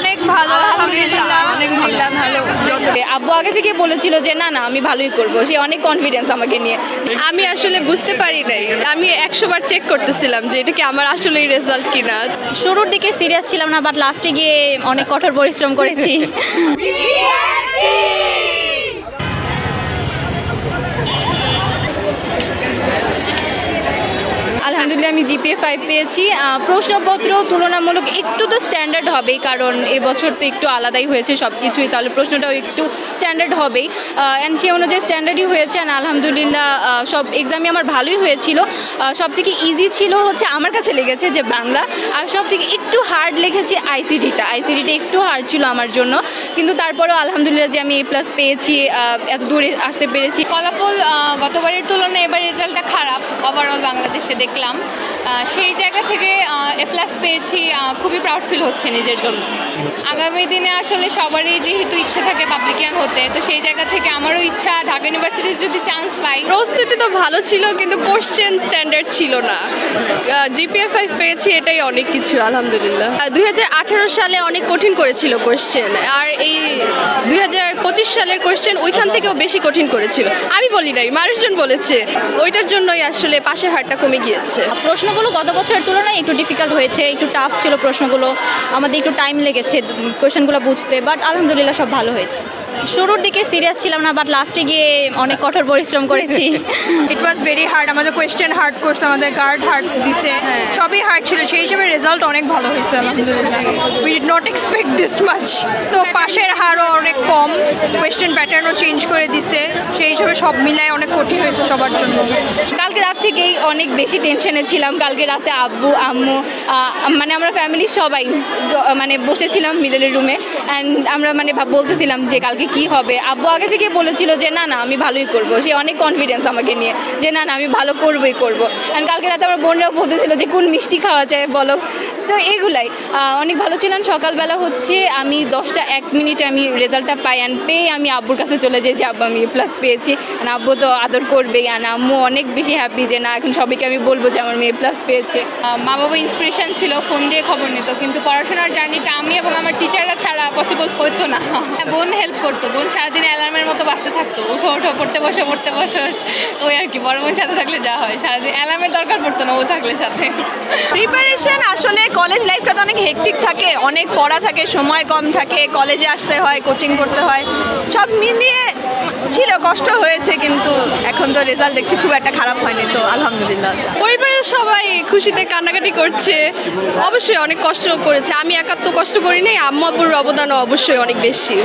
অনেক ভালো আলহামদুলিল্লাহ। অনেক ভালো। আব্বু আগে থেকে বলেছিল যে না না আমি ভালোই করব। সে অনেক কনফিডেন্স আমাকে নিয়ে। আমি আসলে বুঝতে পারি নাই। আমি একশো বার চেক করতেছিলাম যে এটা কি আমার আসলেই রেজাল্ট কিনা। শুরুর দিকে সিরিয়াস ছিলাম না বাট লাস্টে গিয়ে অনেক কঠোর পরিশ্রম করেছি আলহামদুলিল্লাহ আমি জিপিএ ফাইভ পেয়েছি প্রশ্নপত্র তুলনামূলক একটু তো স্ট্যান্ডার্ড হবেই, কারণ এবছর তো একটু আলাদাই হয়েছে সব কিছুই তাহলে প্রশ্নটাও একটু স্ট্যান্ডার্ড হবেই। অ্যান্ড সে অনুযায়ী স্ট্যান্ডার্ডই হয়েছে অ্যান্ড আলহামদুলিল্লাহ সব এক্সামই আমার ভালোই হয়েছিল। সব থেকে ইজি ছিল হচ্ছে আমার কাছে লেগেছে যে বাংলা, আর সব থেকে একটু হার্ড লেগেছে আইসিডিটা আইসিডিটা একটু হার্ড ছিল আমার জন্য, কিন্তু তারপরেও আলহামদুলিল্লাহ যে আমি এ প্লাস পেয়েছি এত দূরে আসতে পেরেছি। ফলাফল গতবারের তুলনায় এবার রেজাল্টটা খারাপ। ওভারঅল বাংলাদেশে দেখলাম। সেই জায়গা থেকে এ প্লাস পেয়েছি খুবই প্রাউড ফিল হচ্ছে নিজের জন্য। আগামী দিনে আসলে সবারই যেহেতু ইচ্ছে থাকে পাবলিকিয়ান হতে তো সেই জায়গা থেকে আমারও ইচ্ছা ঢাকা ইউনিভার্সিটির যদি চান্স পাই। প্রস্তুতি তো ভালো ছিল কিন্তু কোশ্চেন স্ট্যান্ডার্ড ছিল না। জিপিএ ফাইভ পেয়েছি এটাই অনেক কিছু আলহামদুলিল্লাহ। দুই আঠেরো সালে অনেক কঠিন করেছিল কোশ্চেন আর এই দুই হাজার পঁচিশ সালের কোশ্চেন ওইখান থেকেও বেশি কঠিন করেছিল। আমি বলি নাই মানুষজন বলেছে। ওইটার জন্যই আসলে পাশের হারটা কমে গিয়েছে। প্রশ্নগুলো গত বছরের তুলনায় একটু ডিফিকাল্ট হয়েছে, একটু টাফ ছিল প্রশ্নগুলো। আমাদের একটু টাইম লেগেছে কোয়েশনগুলো বুঝতে বাট আলহামদুলিল্লাহ সব ভালো হয়েছে। শুরুর দিকে সিরিয়াস ছিলাম না বাট লাস্টে গিয়ে অনেক কঠোর পরিশ্রম করেছি। ইট ওয়াজ ভেরি হার্ড আমাদের কোয়েশ্চেন হার্ড করছে আমাদের গার্ড হার্ড দিছে সবই হার্ড ছিল সেই হিসেবে রেজাল্ট অনেক ভালো হয়েছে আলহামদুলিল্লাহ। We did not expect this much তো পাশের হারও অনেক কম কোয়েশ্চেন প্যাটার্নও চেঞ্জ করে দিছে সেই হিসেবে সব মিলায় অনেক কঠিন হয়েছে সবার জন্য। কালকে রাত থেকেই অনেক বেশি টেনশনে ছিলাম কালকে রাতে আব্বু আম্মু মানে আমরা ফ্যামিলির সবাই মানে বসেছিলাম মিডলের রুমে অ্যান্ড আমরা মানে বলতেছিলাম যে কালকে কি হবে? আব্বু আগে থেকে বলেছিল যে, না না, আমি ভালোই করব। সে অনেক কনফিডেন্স আমাকে নিয়ে যে, না না, আমি ভালো করবই করব। অ্যান্ড কালকে রাতে আমার বোনরাও বলতেছিল যে, কোন মিষ্টি খাওয়া যায় বলো? তো এগুলাই। অনেক ভালো ছিলেন সকালবেলা হচ্ছে আমি দশটা এক মিনিটে আমি রেজাল্টটা পাই অ্যান্ড পেয়ে আমি আব্বুর কাছে চলে যাই যে, আব্বু, আমি প্লাস পেয়েছি। And আব্বু তো আদর করবেই। আর আম্মু অনেক বেশি হ্যাপি যে, না, এখন সবাইকে আমি বলব যে, আমার মেয়ে প্লাস পেয়েছে। মা বাবা ইন্সপিরেশন ছিল ফোন দিয়ে খবর নিত। কিন্তু পড়াশোনার জার্নিটা আমি এবং আমার টিচাররা ছাড়া পসিবল হতো না। বোন হেল্প করতো বোন সারাদিন অ্যালার্মের মতো বাঁচতে থাকতো। উঠো উঠো পড়তে বসো পড়তে বসো। ওই আর কি বড় বোন সাথে থাকলে যা হয়। সারাদিন অ্যালার্মের দরকার পড়তো না ও থাকলে সাথে। প্রিপারেশন আসলে কলেজ লাইফটা তো অনেক হেকটিক থাকে। অনেক পড়া থাকে সময় কম থাকে কলেজে আসতে হয় কোচিং করতে হয়। সব মিলিয়ে ছিল কষ্ট হয়েছে কিন্তু এখন তো রেজাল্ট দেখছি খুব একটা খারাপ হয়নি তো আলহামদুলিল্লাহ। পরিবারের সবাই খুশিতে কান্নাকাটি করছে। অবশ্যই অনেক কষ্ট করেছে। আমি একা তো কষ্ট করি নাই, আম্মু অবদানও অবশ্যই অনেক বেশি।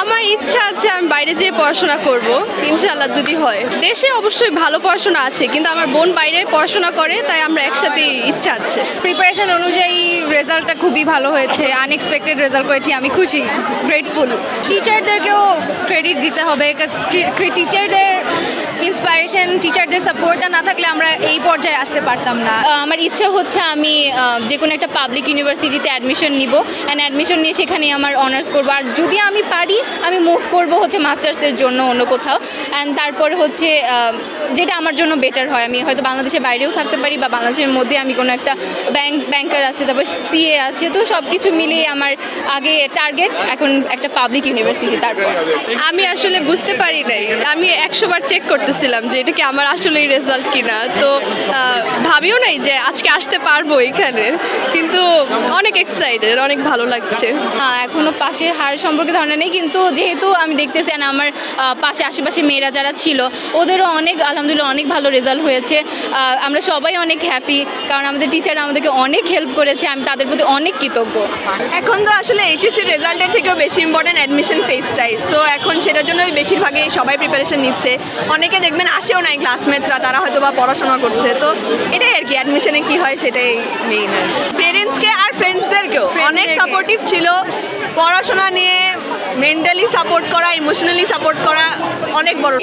আমার ইচ্ছা আছে আমি বাইরে যেয়ে পড়াশোনা করব ইনশাল্লাহ যদি হয়। দেশে অবশ্যই ভালো পড়াশোনা আছে, কিন্তু আমার বোন বাইরে পড়াশোনা করে, তাই আমরা একসাথে ইচ্ছা আছে। প্রিপারেশন অনুযায়ী রেজাল্টটা খুবই ভালো হয়েছে আনএক্সপেক্টেড রেজাল্ট করেছি, আমি খুশি গ্রেটফুল টিচারদেরকেও ক্রেডিট দিতে হবে টিচারদের ইন্সপায়ারেশন টিচারদের সাপোর্টটা না থাকলে আমরা এই পর্যায়ে আসতে পারতাম না। আমার ইচ্ছা হচ্ছে আমি যে কোনো একটা পাবলিক ইউনিভার্সিটিতে অ্যাডমিশন নিব। অ্যান্ড অ্যাডমিশন নিয়ে সেখানে আমার অনার্স করব। আর যদি আমি পারি আমি মুভ করব হচ্ছে মাস্টার্সের জন্য অন্য কোথাও। অ্যান্ড তারপর হচ্ছে যেটা আমার জন্য বেটার হয়। আমি হয়তো বাংলাদেশের বাইরেও থাকতে পারি বা বাংলাদেশের মধ্যে আমি কোনো একটা ব্যাংক ব্যাংকার আছে তারপর সিএ আছে। তো সব কিছু মিলিয়ে আমার আগে টার্গেট এখন একটা পাবলিক ইউনিভার্সিটি তারপর আমি আসলে বুঝতে পারি নাই। আমি একশো বার চেক করতেছিলাম যে এটা কি আমার আসলেই রেজাল্ট কিনা? তো ভাবিও নাই যে আজকে আসতে পারব এখানে। কিন্তু অনেক এক্সাইটেড অনেক ভালো লাগছে। হ্যাঁ এখনও পাশে হার সম্পর্কে ধারণা নেই কিন্তু যেহেতু আমি দেখতেছি না আমার পাশে আশেপাশে মেয়েরা যারা ছিল ওদেরও অনেক আলহামদুলিল্লাহ অনেক ভালো রেজাল্ট হয়েছে। আমরা সবাই অনেক হ্যাপি কারণ আমাদের টিচার আমাদেরকে অনেক হেল্প করেছে আমি তাদের প্রতি অনেক কৃতজ্ঞ। এখন তো আসলে এইচএসসি রেজাল্টের থেকেও বেশি ইম্পর্টেন্ট অ্যাডমিশন ফেসটাই তো এখন সেটার জন্যই বেশিরভাগই সবাই প্রিপারেশন নিচ্ছে। অনেকে দেখবেন আসেও নাই ক্লাসমেটসরা তারা হয়তো বা পড়াশোনা করছে। তো এটাই আর কি অ্যাডমিশনে কি হয় সেটাই মেইন আর পেরেন্টসকে আর ফ্রেন্ডসদেরকেও অনেক সাপোর্টিভ ছিল। পড়াশোনা নিয়ে মেন্টালি সাপোর্ট করা ইমোশনালি সাপোর্ট করা অনেক বড়।